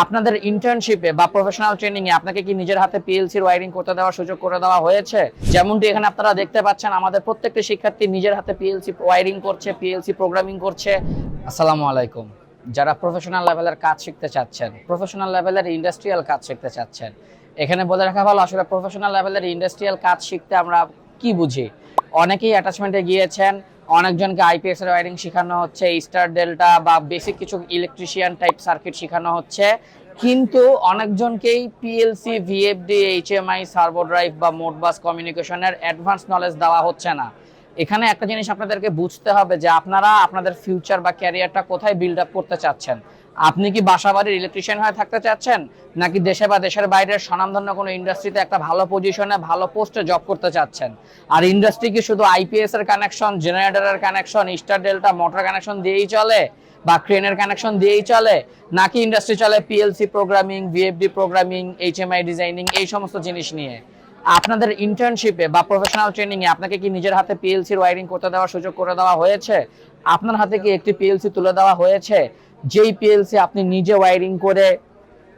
আপনাদের ইন্টার্নশিপে বা professional training এ আপনাকে কি নিজের হাতে পিএলসির ওয়ারিং করতে দেওয়ার সুযোগ করে দেওয়া হয়েছে? যেমনটি এখানে আপনারা দেখতে পাচ্ছেন, আমাদের প্রত্যেকটি শিক্ষার্থী নিজের হাতে পিএলসি ওয়ারিং করছে পিএলসি প্রোগ্রামিং করছে। আসসালামু আলাইকুম। যারা প্রফেশনাল লেভেলের কাজ শিখতে চাচ্ছেন প্রফেশনাল লেভেলের ইন্ডাস্ট্রিয়াল কাজ শিখতে চাচ্ছেন, এখানে বলে রাখা ভালো, আসলে প্রফেশনাল লেভেলের ইন্ডাস্ট্রিয়াল কাজ শিখতে আমরা কি বুঝি? অনেকেই অ্যাটাচমেন্টে গিয়েছেন অনেকজনকে আইপিএস এর ওয়ারিং শেখানো হচ্ছে স্টার ডেল্টা বা বেসিক কিছু ইলেকট্রিশিয়ান টাইপ সার্কিট শেখানো হচ্ছে। কিন্তু অনেকজনকেই PLC VFD HMI servo drive বা মোডবাস কমিউনিকেশনের অ্যাডভান্স নলেজ দেওয়া হচ্ছে না। এখানে একটা জিনিস আপনাদেরকে বুঝতে হবে যে আপনারা আপনাদের ফিউচার বা ক্যারিয়ারটা কোথায় বিল্ড আপ করতে চাচ্ছেন। আপনি কি বাসাবাড়ির ইলেকট্রিশিয়ান হয়ে থাকতে চাচ্ছেন? নাকি দেশে বা দেশের বাইরের স্বনামধন্য কোনো ইন্ডাস্ট্রিতে একটা ভালো পজিশনে ভালো পোস্টে জব করতে চাচ্ছেন? আর ইন্ডাস্ট্রি কি শুধু আইপিএস এর কানেকশন জেনারেটরের connection star delta motor connection দিয়েই চলে? বা ক্রেনের কানেকশন দিয়েই চলে? নাকি ইন্ডাস্ট্রি চলে PLC programming VFD programming HMI designing এই সমস্ত জিনিস নিয়ে? আপনাদের ইন্টার্নশিপে বা প্রফেশনাল ট্রেনিং এ আপনাকে কি নিজের হাতে পিএলসির ওয়ারিং করতে দেওয়ার সুযোগ করে দেওয়া হয়েছে? আপনার হাতে কি একটি পিএলসি তুলে দেওয়া হয়েছে? যেই পিএলসি আপনি নিজে ওয়ারিং করে,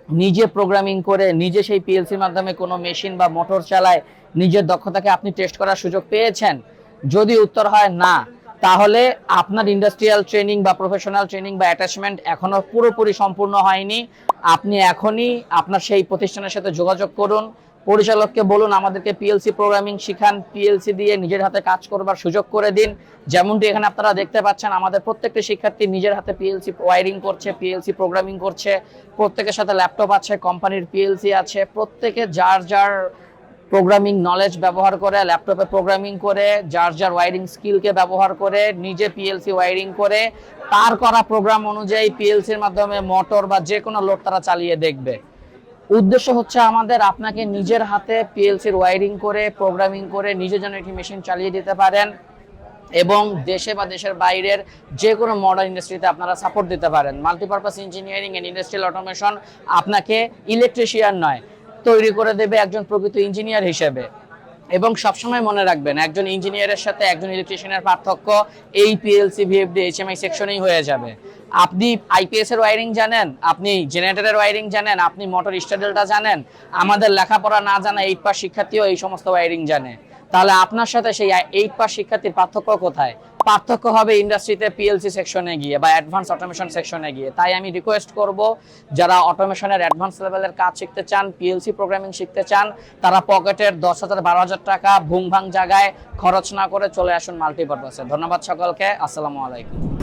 নিজে প্রোগ্রামিং করে, নিজে সেই পিএলসির মাধ্যমে কোনো মেশিন বা মোটর চালায়, নিজের দক্ষতাকে আপনি টেস্ট করার সুযোগ পেয়েছেন? যদি উত্তর হয় না, তাহলে আপনার ইন্ডাস্ট্রিয়াল ট্রেনিং বা প্রফেশনাল ট্রেনিং বা অ্যাটাচমেন্ট এখনও পুরোপুরি সম্পূর্ণ হয়নি। আপনি এখনই আপনার সেই প্রতিষ্ঠানের সাথে যোগাযোগ করুন। পরিচালককে বলুন, আমাদেরকে পিএলসি প্রোগ্রামিং শিখান পিএলসি দিয়ে নিজের হাতে কাজ করবার সুযোগ করে দিন। যেমনটি এখানে আপনারা দেখতে পাচ্ছেন, আমাদের প্রত্যেকটি শিক্ষার্থী নিজের হাতে পিএলসি ওয়ারিং করছে পিএলসি প্রোগ্রামিং করছে। প্রত্যেকের সাথে ল্যাপটপ আছে কোম্পানির পিএলসি আছে। প্রত্যেকে যার যার প্রোগ্রামিং নলেজ ব্যবহার করে ল্যাপটপে প্রোগ্রামিং করে, যার যার ওয়ারিং স্কিলকে ব্যবহার করে, নিজে পিএলসি ওয়ারিং করে, তার করা প্রোগ্রাম অনুযায়ী পিএলসির মাধ্যমে মোটর বা যে কোনো লোড তারা চালিয়ে দেখবে। উদ্দেশ্য হচ্ছে আমাদের আপনাকে নিজের হাতে পিএলসির ওয়ারিং করে প্রোগ্রামিং করে নিজে যেন একটি মেশিন চালিয়ে দিতে পারেন এবং দেশে বা দেশের বাইরের যে কোনো মডার্ন ইন্ডাস্ট্রিতে আপনারা সাপোর্ট দিতে পারেন। Multipurpose engineering and industrial automation আপনাকে ইলেকট্রিশিয়ান নয়, তৈরি করে দেবে একজন প্রকৃত ইঞ্জিনিয়ার হিসেবে। এবং সবসময় মনে রাখবেন, একজন ইঞ্জিনিয়ারের সাথে একজন ইলেকট্রিশিয়ানের পার্থক্য এই পিএলসি ভিএফডি এইচএমআই সেকশনেই হয়ে যাবে। আপনি আইপিএস এর ওয়ারিং জানেন, আপনি জেনারেটরের ওয়ারিং জানেন, আপনি মোটর স্টাডেলটা জানেন, আমাদের লেখাপড়া না জানা এইট পাস শিক্ষার্থীও এই সমস্ত ওয়ারিং জানে। তাহলে আপনার সাথে সেই এইট পাস শিক্ষার্থীর পার্থক্য কোথায়? পার্থক্য হবে ইন্ডাস্ট্রিতে পিএলসি সেকশনে গিয়ে বা অ্যাডভান্স অটোমেশন সেকশনে গিয়ে। তাই আমি রিকোয়েস্ট করব, যারা অটোমেশনের অ্যাডভান্স লেভেলের কাজ শিখতে চান পিএলসি প্রোগ্রামিং শিখতে চান, তারা পকেটের দশ হাজার বারো হাজার টাকা ভুং ভাং জায়গায় খরচ না করে চলে আসুন মাল্টিপারপাসে ধন্যবাদ সকলকে, আসসালামু আলাইকুম।